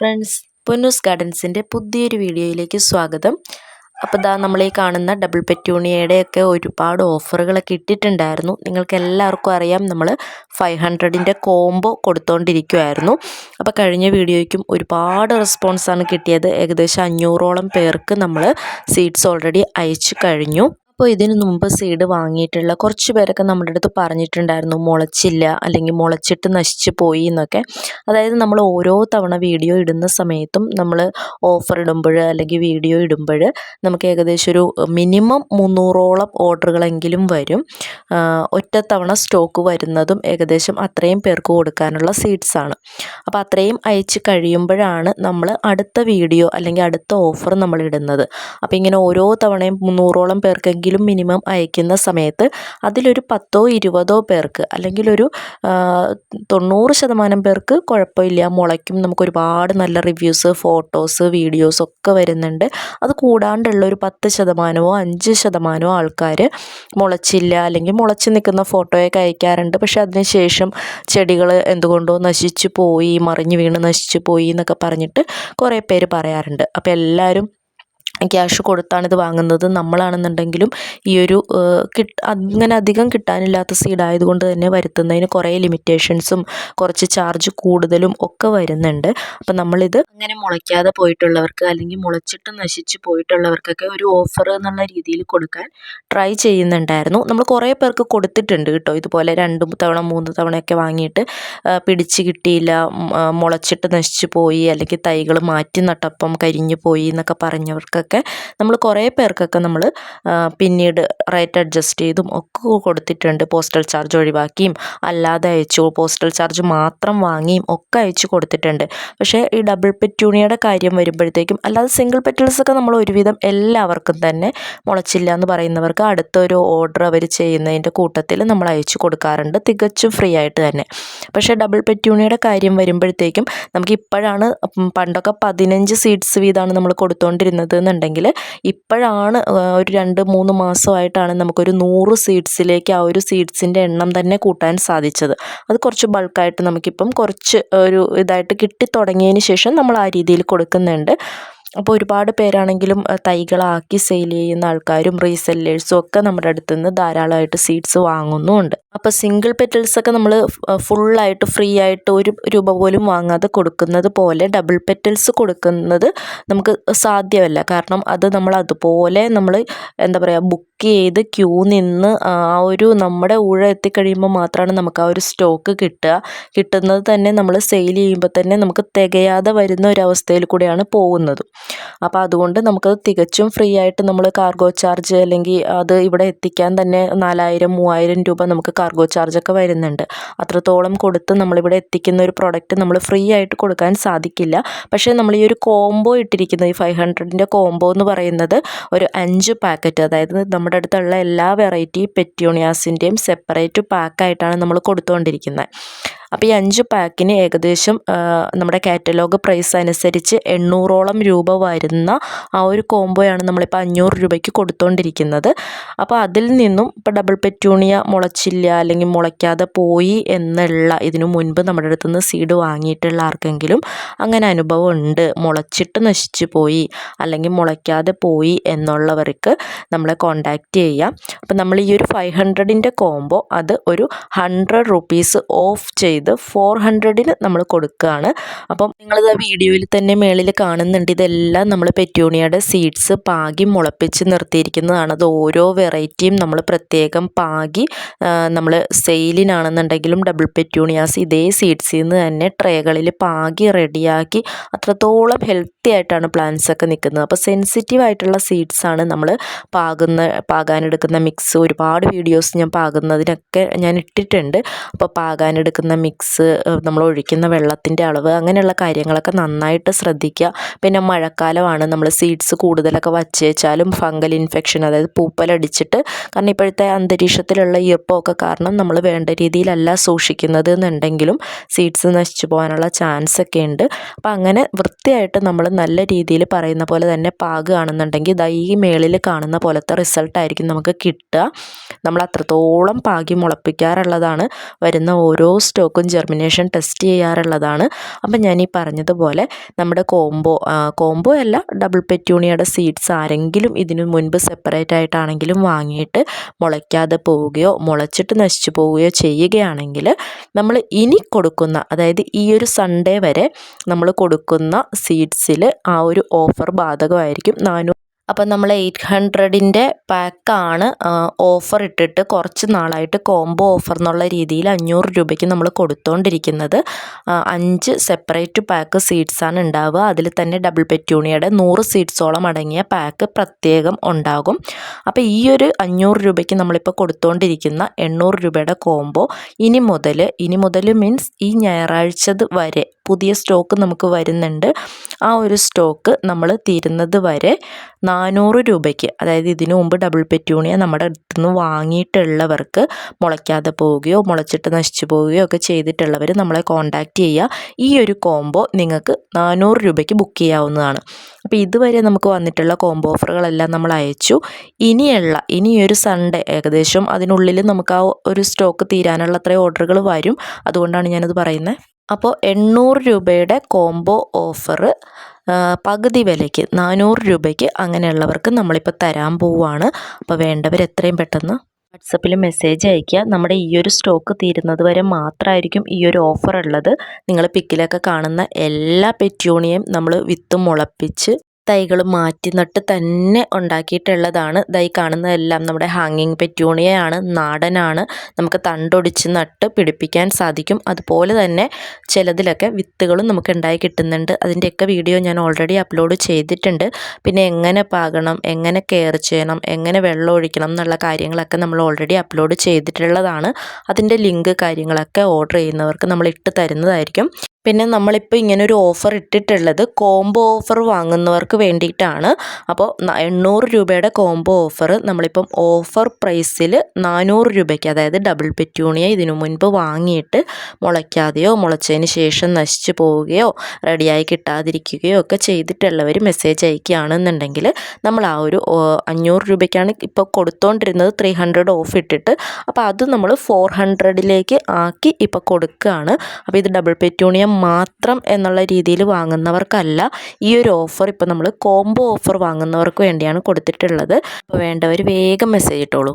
Friends Ponnoos ഗാർഡൻസിന്റെ പുതിയൊരു വീഡിയോയിലേക്ക് സ്വാഗതം. അപ്പോൾ ഇതാ ഈ കാണുന്ന ഡബിൾ പെറ്റൂണിയയുടെയൊക്കെ ഒരുപാട് ഓഫറുകളൊക്കെ ഇട്ടിട്ടുണ്ടായിരുന്നു. നിങ്ങൾക്ക് എല്ലാവർക്കും അറിയാം നമ്മൾ ഫൈവ് ഹൺഡ്രഡിന്റെ കോംബോ കൊടുത്തുകൊണ്ടിരിക്കുമായിരുന്നു അപ്പോൾ കഴിഞ്ഞ വീഡിയോയ്ക്കും ഒരുപാട് റെസ്പോൺസാണ് കിട്ടിയത്. ഏകദേശം അഞ്ഞൂറോളം പേർക്ക് നമ്മൾ സീഡ്സ് ഓൾറെഡി അയച്ചു കഴിഞ്ഞു. അപ്പോൾ ഇതിന് മുമ്പ് സീഡ് വാങ്ങിയിട്ടുള്ള കുറച്ച് പേരൊക്കെ നമ്മുടെ അടുത്ത് പറഞ്ഞിട്ടുണ്ടായിരുന്നു മുളച്ചില്ല അല്ലെങ്കിൽ മുളച്ചിട്ട് നശിച്ചു പോയി എന്നൊക്കെ. അതായത് നമ്മൾ ഓരോ തവണ വീഡിയോ ഇടുന്ന സമയത്തും നമ്മൾ ഓഫർ ഇടുമ്പോൾ അല്ലെങ്കിൽ വീഡിയോ ഇടുമ്പോൾ നമുക്ക് ഏകദേശം ഒരു മിനിമം മുന്നൂറോളം ഓർഡറുകളെങ്കിലും വരും. ഒറ്റ തവണ സ്റ്റോക്ക് വരുന്നതും ഏകദേശം അത്രയും പേർക്ക് കൊടുക്കാനുള്ള സീഡ്സാണ് അപ്പോൾ അത്രയും അയച്ച് കഴിയുമ്പോഴാണ് നമ്മൾ അടുത്ത വീഡിയോ അല്ലെങ്കിൽ അടുത്ത ഓഫർ നമ്മൾ ഇടുന്നത്. അപ്പോൾ ഇങ്ങനെ ഓരോ തവണയും മുന്നൂറോളം പേർക്കെങ്കിലും എങ്കിലും മിനിമം അയക്കുന്ന സമയത്ത് അതിലൊരു പത്തോ ഇരുപതോ പേർക്ക് അല്ലെങ്കിൽ ഒരു തൊണ്ണൂറ് ശതമാനം പേർക്ക് കുഴപ്പമില്ല. മുളയ്ക്കും. നമുക്ക് ഒരുപാട് നല്ല റിവ്യൂസ് ഫോട്ടോസ് വീഡിയോസ് ഒക്കെ വരുന്നുണ്ട്. അത് കൂടാണ്ടുള്ള ഒരു പത്ത് ശതമാനമോ അഞ്ച് ശതമാനമോ ആൾക്കാർ മുളച്ചില്ല. അല്ലെങ്കിൽ മുളച്ച് നിൽക്കുന്ന ഫോട്ടോയൊക്കെ അയക്കാറുണ്ട്. പക്ഷേ അതിനുശേഷം ചെടികൾ എന്തുകൊണ്ടോ നശിച്ചു പോയി മറിഞ്ഞു വീണ് നശിച്ചു പോയി എന്നൊക്കെ പറഞ്ഞിട്ട് കുറേ പേര് പറയാറുണ്ട്. അപ്പോൾ എല്ലാവരും ക്യാഷ് കൊടുത്താണ് ഇത് വാങ്ങുന്നത്. നമ്മളാണെന്നുണ്ടെങ്കിലും ഈ ഒരു കിട്ട് അങ്ങനെ അധികം കിട്ടാനില്ലാത്ത സീഡായതുകൊണ്ട് തന്നെ വരുത്തുന്നതിന് കുറേ ലിമിറ്റേഷൻസും കുറച്ച് ചാർജ് കൂടുതലും ഒക്കെ വരുന്നുണ്ട്. അപ്പം നമ്മളിത് അങ്ങനെ മുളയ്ക്കാതെ പോയിട്ടുള്ളവർക്ക് അല്ലെങ്കിൽ മുളച്ചിട്ട് നശിച്ച് പോയിട്ടുള്ളവർക്കൊക്കെ ഒരു ഓഫർ എന്നുള്ള രീതിയിൽ കൊടുക്കാൻ ട്രൈ ചെയ്യുന്നുണ്ടായിരുന്നു. നമ്മൾ കുറേ പേർക്ക് കൊടുത്തിട്ടുണ്ട് കേട്ടോ. ഇതുപോലെ രണ്ട് തവണ മൂന്ന് തവണയൊക്കെ വാങ്ങിയിട്ട് പിടിച്ച് കിട്ടിയില്ല മുളച്ചിട്ട് നശിച്ചു പോയി അല്ലെങ്കിൽ തൈകൾ മാറ്റി നട്ടപ്പം കരിഞ്ഞു പോയി എന്നൊക്കെ പറഞ്ഞവർക്ക് ഒക്കെ നമ്മൾ കുറേ പേർക്കൊക്കെ നമ്മൾ പിന്നീട് റേറ്റ് അഡ്ജസ്റ്റ് ചെയ്തും ഒക്കെ കൊടുത്തിട്ടുണ്ട്. പോസ്റ്റൽ ചാർജ് ഒഴിവാക്കിയും അല്ലാതെ അയച്ചു. പോസ്റ്റൽ ചാർജ് മാത്രം വാങ്ങിയും ഒക്കെ അയച്ചു കൊടുത്തിട്ടുണ്ട്. പക്ഷേ ഈ ഡബിൾ പെറ്റൂണിയുടെ കാര്യം വരുമ്പോഴത്തേക്കും അല്ലാതെ സിംഗിൾ പെറ്റൽസൊക്കെ നമ്മൾ ഒരുവിധം എല്ലാവർക്കും തന്നെ മുളച്ചില്ല എന്ന് പറയുന്നവർക്ക് അടുത്തൊരു ഓർഡർ അവർ ചെയ്യുന്നതിന്റെ കൂട്ടത്തിൽ നമ്മൾ അയച്ചു കൊടുക്കാറുണ്ട്. തികച്ചും ഫ്രീ ആയിട്ട് തന്നെ. പക്ഷേ ഡബിൾ പെറ്റൂണിയുടെ കാര്യം വരുമ്പോഴത്തേക്കും നമുക്ക് ഇപ്പോഴാണ് പണ്ടൊക്കെ പതിനഞ്ച് സീഡ്സ് വീതമാണ് നമ്മൾ കൊടുത്തുകൊണ്ടിരുന്നത് എന്നുണ്ടെങ്കിൽ ഇപ്പോഴാണ് ഒരു രണ്ട് മൂന്ന് മാസമായിട്ടാണ് നമുക്കൊരു നൂറ് സീഡ്സിലേക്ക് ആ ഒരു സീഡ്സിന്റെ എണ്ണം തന്നെ കൂട്ടാൻ സാധിച്ചത്. അത് കുറച്ച് ബൾക്കായിട്ട് നമുക്കിപ്പം കുറച്ച് ഒരു ഇതായിട്ട് കിട്ടി തുടങ്ങിയതിന് ശേഷം നമ്മൾ ആ രീതിയിൽ കൊടുക്കുന്നുണ്ട്. അപ്പോൾ ഒരുപാട് പേരാണെങ്കിലും തൈകളാക്കി സെയിൽ ചെയ്യുന്ന ആൾക്കാരും റീസെല്ലേഴ്സും ഒക്കെ നമ്മുടെ അടുത്ത് നിന്ന് ധാരാളമായിട്ട് സീഡ്സ് വാങ്ങുന്നുമുണ്ട്. അപ്പോൾ സിംഗിൾ പെറ്റൽസൊക്കെ നമ്മൾ ഫുള്ളായിട്ട് ഫ്രീ ആയിട്ട് ഒരു രൂപ പോലും വാങ്ങാതെ കൊടുക്കുന്നത് പോലെ ഡബിൾ പെറ്റൽസ് കൊടുക്കുന്നത് നമുക്ക് സാധ്യമല്ല. കാരണം അത് നമ്മൾ അതുപോലെ നമ്മൾ എന്താ പറയുക ബുക്ക് ചെയ്ത് ക്യൂ നിന്ന് ആ ഒരു നമ്മുടെ ഊഴ എത്തിക്കഴിയുമ്പോൾ മാത്രമാണ് നമുക്ക് ആ ഒരു സ്റ്റോക്ക് കിട്ടുക. കിട്ടുന്നത് തന്നെ നമ്മൾ സെയിൽ ചെയ്യുമ്പോൾ തന്നെ നമുക്ക് തികയാതെ വരുന്ന ഒരവസ്ഥയിൽ കൂടെയാണ് പോകുന്നത്. അപ്പോൾ അതുകൊണ്ട് നമുക്കത് തികച്ചും ഫ്രീ ആയിട്ട് നമ്മൾ കാർഗോ ചാർജ് അല്ലെങ്കിൽ അത് ഇവിടെ എത്തിക്കാൻ തന്നെ നാലായിരം മൂവായിരം രൂപ നമുക്ക് കാർഗോ ചാർജൊക്കെ വരുന്നുണ്ട്. അത്രത്തോളം കൊടുത്ത് നമ്മളിവിടെ എത്തിക്കുന്ന ഒരു പ്രോഡക്റ്റ് നമ്മൾ ഫ്രീ ആയിട്ട് കൊടുക്കാൻ സാധിക്കില്ല. പക്ഷേ നമ്മൾ ഈ ഒരു കോംബോ ഇട്ടിരിക്കുന്നത് ഈ ഫൈവ് ഹൺഡ്രഡിന്റെ കോംബോ എന്ന് പറയുന്നത് ഒരു അഞ്ച് പാക്കറ്റ് അതായത് നമ്മുടെ അടുത്തുള്ള എല്ലാ വെറൈറ്റി പെറ്റ്യൂണിയാസിന്റെയും സെപ്പറേറ്റ് പാക്കായിട്ടാണ് നമ്മൾ കൊടുത്തുകൊണ്ടിരിക്കുന്നത് അപ്പോൾ ഈ അഞ്ച് പാക്കിന് ഏകദേശം നമ്മുടെ കാറ്റലോഗ് പ്രൈസ് അനുസരിച്ച് എണ്ണൂറോളം രൂപ വരുന്ന ആ ഒരു കോംബോയാണ് നമ്മളിപ്പോൾ അഞ്ഞൂറ് രൂപയ്ക്ക് കൊടുത്തുകൊണ്ടിരിക്കുന്നത് അപ്പോൾ അതിൽ നിന്നും ഇപ്പോൾ ഡബിൾ പെറ്റൂണിയ മുളച്ചില്ല അല്ലെങ്കിൽ മുളയ്ക്കാതെ പോയി എന്നുള്ള ഇതിനു മുൻപ് നമ്മുടെ അടുത്ത് നിന്ന് സീഡ് വാങ്ങിയിട്ടുള്ള ആർക്കെങ്കിലും അങ്ങനെ അനുഭവം ഉണ്ട്. മുളച്ചിട്ട് നശിച്ചു പോയി അല്ലെങ്കിൽ മുളയ്ക്കാതെ പോയി എന്നുള്ളവർക്ക് നമ്മളെ കോണ്ടാക്റ്റ് ചെയ്യാം. അപ്പോൾ നമ്മൾ ഈ ഒരു ഫൈവ് ഹൺഡ്രഡിന്റെ കോംബോ അത് ഒരു ഹൺഡ്രഡ് റുപ്പീസ് ഓഫ് ചെയ്ത് ചെയ്ത് ഫോർ ഹൺഡ്രഡിൽ നമ്മൾ കൊടുക്കുകയാണ് അപ്പം നിങ്ങളിത് വീഡിയോയിൽ തന്നെ മേളിൽ കാണുന്നുണ്ട്. ഇതെല്ലാം നമ്മൾ പെറ്റ്യൂണിയയുടെ സീഡ്സ് പാകി മുളപ്പിച്ച് നിർത്തിയിരിക്കുന്നതാണ്. അത് ഓരോ വെറൈറ്റിയും നമ്മൾ പ്രത്യേകം പാകി നമ്മൾ സെയിലിനാണെന്നുണ്ടെങ്കിലും ഡബിൾ പെറ്റ്യൂണിയാസ് ഇതേ സീഡ്സിൽ നിന്ന് തന്നെ ട്രേകളിൽ പാകി റെഡിയാക്കി അത്രത്തോളം ഹെൽത്തി ആയിട്ടാണ് പ്ലാന്റ്സ് ഒക്കെ നിൽക്കുന്നത് അപ്പോൾ സെൻസിറ്റീവ് ആയിട്ടുള്ള സീഡ്സാണ് നമ്മൾ പാകുന്ന പാകാനെടുക്കുന്ന മിക്സ് ഒരുപാട് വീഡിയോസ് ഞാൻ പാകുന്നതിനൊക്കെ ഞാൻ ഇട്ടിട്ടുണ്ട്. അപ്പോൾ പാകാനെടുക്കുന്ന മിക്സ് നമ്മൾ ഒഴിക്കുന്ന വെള്ളത്തിന്റെ അളവ് അങ്ങനെയുള്ള കാര്യങ്ങളൊക്കെ നന്നായിട്ട് ശ്രദ്ധിക്കുക. പിന്നെ മഴക്കാലമാണ് നമ്മൾ സീഡ്സ് കൂടുതലൊക്കെ വച്ച് വെച്ചാലും ഫംഗൽ ഇൻഫെക്ഷൻ അതായത് പൂപ്പലടിച്ചിട്ട് കാരണം ഇപ്പോഴത്തെ അന്തരീക്ഷത്തിലുള്ള ഈർപ്പമൊക്കെ കാരണം നമ്മൾ വേണ്ട രീതിയിലല്ല സൂക്ഷിക്കുന്നത് എന്നുണ്ടെങ്കിലും സീഡ്സ് നശിച്ചു പോകാനുള്ള ചാൻസ് ഒക്കെ ഉണ്ട്. അപ്പോൾ അങ്ങനെ വൃത്തിയായിട്ട് നമ്മൾ നല്ല രീതിയിൽ പറയുന്ന പോലെ തന്നെ പാകുകയാണെന്നുണ്ടെങ്കിൽ ഇതാ ഈ മേളിൽ കാണുന്ന പോലത്തെ റിസൾട്ടായിരിക്കും നമുക്ക് കിട്ടുക. നമ്മൾ അത്രത്തോളം പാകി മുളപ്പിക്കാറുള്ളതാണ് വരുന്ന ഓരോ സ്റ്റോക്ക് സ്റ്റോക്കും ജെർമിനേഷൻ ടെസ്റ്റ് ചെയ്യാറുള്ളതാണ്. അപ്പം ഞാൻ ഈ പറഞ്ഞതുപോലെ നമ്മുടെ കോംബോ കോംബോ അല്ല ഡബിൾ പെറ്റൂണിയുടെ സീഡ്സ് ആരെങ്കിലും ഇതിനു മുൻപ് സെപ്പറേറ്റ് ആയിട്ടാണെങ്കിലും വാങ്ങിയിട്ട് മുളയ്ക്കാതെ പോവുകയോ മുളച്ചിട്ട് നശിച്ചു പോവുകയോ ചെയ്യുകയാണെങ്കിൽ നമ്മൾ ഇനി കൊടുക്കുന്ന അതായത് ഈ ഒരു സൺഡേ വരെ നമ്മൾ കൊടുക്കുന്ന സീഡ്സിൽ ആ ഒരു ഓഫർ ബാധകമായിരിക്കും. നാനൂറ് അപ്പം നമ്മൾ എയ്റ്റ് ഹൺഡ്രഡിന്റെ പാക്കാണ് ഓഫർ ഇട്ടിട്ട് കുറച്ച് നാളായിട്ട് കോംബോ ഓഫർ എന്നുള്ള രീതിയിൽ അഞ്ഞൂറ് രൂപയ്ക്ക് നമ്മൾ കൊടുത്തുകൊണ്ടിരിക്കുന്നത് അഞ്ച് സെപ്പറേറ്റ് പാക്ക് സീഡ്സാണ് ഉണ്ടാവുക. അതിൽ തന്നെ ഡബിൾ പെറ്റ്യൂണിയുടെ നൂറ് സീഡ്സോളം അടങ്ങിയ പാക്ക് പ്രത്യേകം ഉണ്ടാകും. അപ്പോൾ ഈ ഒരു അഞ്ഞൂറ് രൂപയ്ക്ക് നമ്മളിപ്പോൾ കൊടുത്തുകൊണ്ടിരിക്കുന്ന എണ്ണൂറ് രൂപയുടെ കോംബോ ഇനി മുതൽ ഇനി മുതൽ മീൻസ് ഈ ഞായറാഴ്ചത് വരെ പുതിയ സ്റ്റോക്ക് നമുക്ക് വരുന്നുണ്ട്. ആ ഒരു സ്റ്റോക്ക് നമ്മൾ തീരുന്നത് വരെ നാനൂറ് രൂപയ്ക്ക് അതായത് ഇതിനു മുമ്പ് ഡബിൾ പെറ്റൂണിയ നമ്മുടെ അടുത്ത് നിന്ന് വാങ്ങിയിട്ടുള്ളവർക്ക് മുളയ്ക്കാതെ പോവുകയോ മുളച്ചിട്ട് നശിച്ചു പോവുകയോ ഒക്കെ ചെയ്തിട്ടുള്ളവർ നമ്മളെ കോൺടാക്റ്റ് ചെയ്യുക. ഈ ഒരു കോംബോ നിങ്ങൾക്ക് നാനൂറ് രൂപയ്ക്ക് ബുക്ക് ചെയ്യാവുന്നതാണ്. അപ്പോൾ ഇതുവരെ നമുക്ക് വന്നിട്ടുള്ള കോംബോ ഓഫറുകളെല്ലാം നമ്മൾ അയച്ചു. ഇനിയുള്ള ഇനിയൊരു സൺഡേ ഏകദേശം അതിനുള്ളിൽ നമുക്ക് ആ ഒരു സ്റ്റോക്ക് തീരാനുള്ള അത്രയും ഓർഡറുകൾ വരും. അതുകൊണ്ടാണ് ഞാനത് പറയുന്നത് അപ്പോൾ എണ്ണൂറ് രൂപയുടെ കോംബോ ഓഫർ പകുതി വിലയ്ക്ക് നാനൂറ് രൂപയ്ക്ക് അങ്ങനെയുള്ളവർക്ക് നമ്മളിപ്പോൾ തരാൻ പോവുകയാണ് അപ്പോൾ വേണ്ടവർ എത്രയും പെട്ടെന്ന് വാട്സപ്പിൽ മെസ്സേജ് അയയ്ക്കുക. നമ്മുടെ ഈ ഒരു സ്റ്റോക്ക് തീരുന്നത് വരെ മാത്രമായിരിക്കും ഈ ഒരു ഓഫർ ഉള്ളത്. നിങ്ങൾ പിക്കിലൊക്കെ കാണുന്ന എല്ലാ പെറ്റ്യൂണിയും നമ്മൾ വിത്ത് മുളപ്പിച്ച് തൈകൾ മാറ്റി നട്ട് തന്നെ ഉണ്ടാക്കിയിട്ടുള്ളതാണ്. ഇതായി കാണുന്നതെല്ലാം നമ്മുടെ ഹാങ്ങിങ് പെറ്റൂണിയയാണ് നാടനാണ്. നമുക്ക് തണ്ടൊടിച്ച് നട്ട് പിടിപ്പിക്കാൻ സാധിക്കും. അതുപോലെ തന്നെ ചിലതിലൊക്കെ വിത്തുകളും നമുക്ക് ഉണ്ടായി കിട്ടുന്നുണ്ട്. അതിന്റെയൊക്കെ വീഡിയോ ഞാൻ ഓൾറെഡി അപ്ലോഡ് ചെയ്തിട്ടുണ്ട്. പിന്നെ എങ്ങനെ പാകണം എങ്ങനെ കെയർ ചെയ്യണം എങ്ങനെ വെള്ളം ഒഴിക്കണം എന്നുള്ള കാര്യങ്ങളൊക്കെ നമ്മൾ ഓൾറെഡി അപ്ലോഡ് ചെയ്തിട്ടുള്ളതാണ്. അതിന്റെ ലിങ്ക് കാര്യങ്ങളൊക്കെ ഓർഡർ ചെയ്യുന്നവർക്ക് നമ്മൾ ഇട്ട് തരുന്നതായിരിക്കും. പിന്നെ നമ്മളിപ്പോൾ ഒരു ഓഫർ ഇട്ടിട്ടുള്ളത് കോംബോ ഓഫർ വാങ്ങുന്നവർക്ക് വേണ്ടിയിട്ടാണ്. അപ്പോൾ എണ്ണൂറ് രൂപയുടെ കോംബോ ഓഫർ നമ്മളിപ്പം ഓഫർ പ്രൈസിൽ നാനൂറ് രൂപയ്ക്ക് അതായത് ഡബിൾ പെറ്റൂണിയ ഇതിനു മുൻപ് വാങ്ങിയിട്ട് മുളയ്ക്കാതെയോ മുളച്ചതിന് ശേഷം നശിച്ചു പോവുകയോ റെഡിയായി കിട്ടാതിരിക്കുകയോ ഒക്കെ ചെയ്തിട്ടുള്ളവർ മെസ്സേജ് അയക്കുകയാണെന്നുണ്ടെങ്കിൽ നമ്മൾ ആ ഒരു അഞ്ഞൂറ് രൂപയ്ക്കാണ് ഇപ്പോൾ കൊടുത്തുകൊണ്ടിരുന്നത് ത്രീ ഹൺഡ്രഡ് ഓഫ് ഇട്ടിട്ട്. അപ്പോൾ അത് നമ്മൾ ഫോർ ഹൺഡ്രഡിലേക്ക് ആക്കി ഇപ്പോൾ കൊടുക്കുകയാണ് അപ്പോൾ ഇത് ഡബിൾ പെറ്റ്യൂണിയ മാത്രം എന്നുള്ള രീതിയിൽ വാങ്ങുന്നവർക്കല്ല. ഈ ഒരു ഓഫർ ഇപ്പോൾ നമ്മൾ കോംബോ ഓഫർ വാങ്ങുന്നവർക്ക് വേണ്ടിയാണ് കൊടുത്തിട്ടുള്ളത്. അപ്പോൾ വേണ്ടവർ വേഗം മെസ്സേജ് ഇട്ടോളൂ.